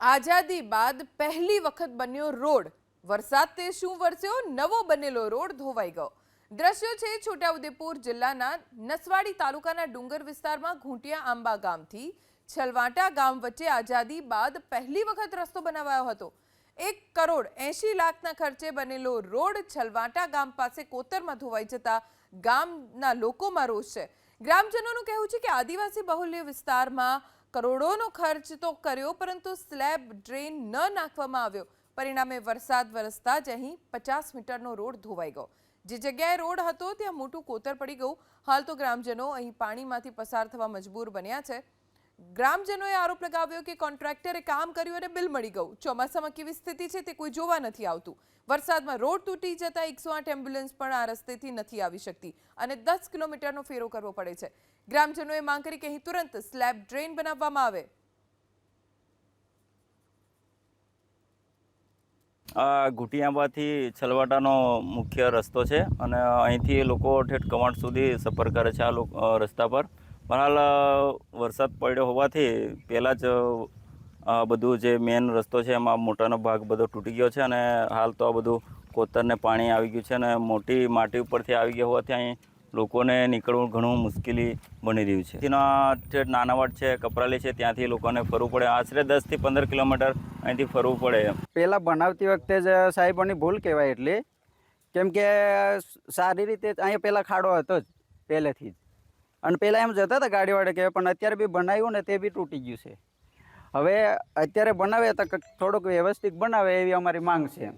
આઝાદી બાદ પહેલી વખત બન્યો રોડ. વરસાદ તે શું વરસ્યો? નવો બનેલો રોડ ધોવાઈ ગયો. દ્રશ્યો છે છોટાઉદેપુર જિલ્લાના નસવાડી તાલુકાના ડુંગર વિસ્તારમાં ઘૂંટિયા આંબા ગામથી છલવાટા ગામ વચ્ચે આઝાદી બાદ પહેલી વખત રસ્તો બનાવાયો હતો. એક કરોડ એંશી લાખના ખર્ચે બનેલો રોડ છલવાટા ગામ પાસે કોતરમાં ધોવાઈ જતા ગામના લોકોમાં રોષ છે. ગ્રામજનોનું કહેવું છે કે આદિવાસી બહુલ્ય વિસ્તારમાં કરોડોનો ખર્ચ તો કર્યો, પરંતુ સ્લેબ ડ્રેન ન નાખવામાં આવ્યો. પરિણામે વરસાદ વરસતા જ અહીં પચાસ મીટરનો રોડ ધોવાઈ ગયો. જે જગ્યાએ રોડ હતો, ત્યાં મોટું કોતર પડી ગયું. હાલ તો ગ્રામજનો અહીં પાણીમાંથી પસાર થવા મજબૂર બન્યા છે. ગ્રામજનોએ આરોપ લગાવ્યો કે કોન્ટ્રાક્ટરે કામ કર્યું અને બિલ મળી ગયું. ચોમાસામાં કેવી સ્થિતિ છે તે કોઈ જોવા નથી આવતું. વરસાદમાં રોડ તૂટી જતા એકસો આઠ એમ્બ્યુલન્સ પણ આ રસ્તેથી નથી આવી શકતી અને દસ કિલોમીટરનો ફેરો કરવો પડે છે. ગ્રામજનોએ માંગ કરી કે અહીં તુરંત સ્લેબ ડ્રેન બનાવવામાં આવે. આ ઘૂંટિયાંબાથી છલવાટાનો મુખ્ય રસ્તો છે અને અહીંથી લોકો ઠેઠ કવાંટ સુધી સફર કરે છે આ રસ્તા પર. પણ હાલ વરસાદ પડ્યો હોવાથી પહેલાં જ બધું જે મેન રસ્તો છે એમાં મોટાનો ભાગ બધો તૂટી ગયો છે અને હાલ તો આ બધું કોતરને પાણી આવી ગયું છે અને મોટી માટી ઉપરથી આવી ગયા હોવાથી અહીં લોકોને નીકળવું ઘણું મુશ્કેલી બની રહ્યું છે. તેના ઠેઠ નાનાવાડ છે, કપરાલી છે, ત્યાંથી લોકોને ફરવું પડે. આશરે દસથી પંદર કિલોમીટર અહીંથી ફરવું પડે પહેલાં બનાવતી વખતે જ સાહેબોની ભૂલ કહેવાય એટલી, કેમ કે સારી રીતે અહીંયા પહેલાં ખાડો હતો જ પહેલેથી જ. અને પહેલાં એમ જતા હતા ગાડીવાળા કે, પણ અત્યારે બી બનાવ્યું ને તે બી તૂટી ગયું છે. હવે અત્યારે બનાવે તો થોડુંક વ્યવસ્થિત બનાવે એવી અમારી માંગ છે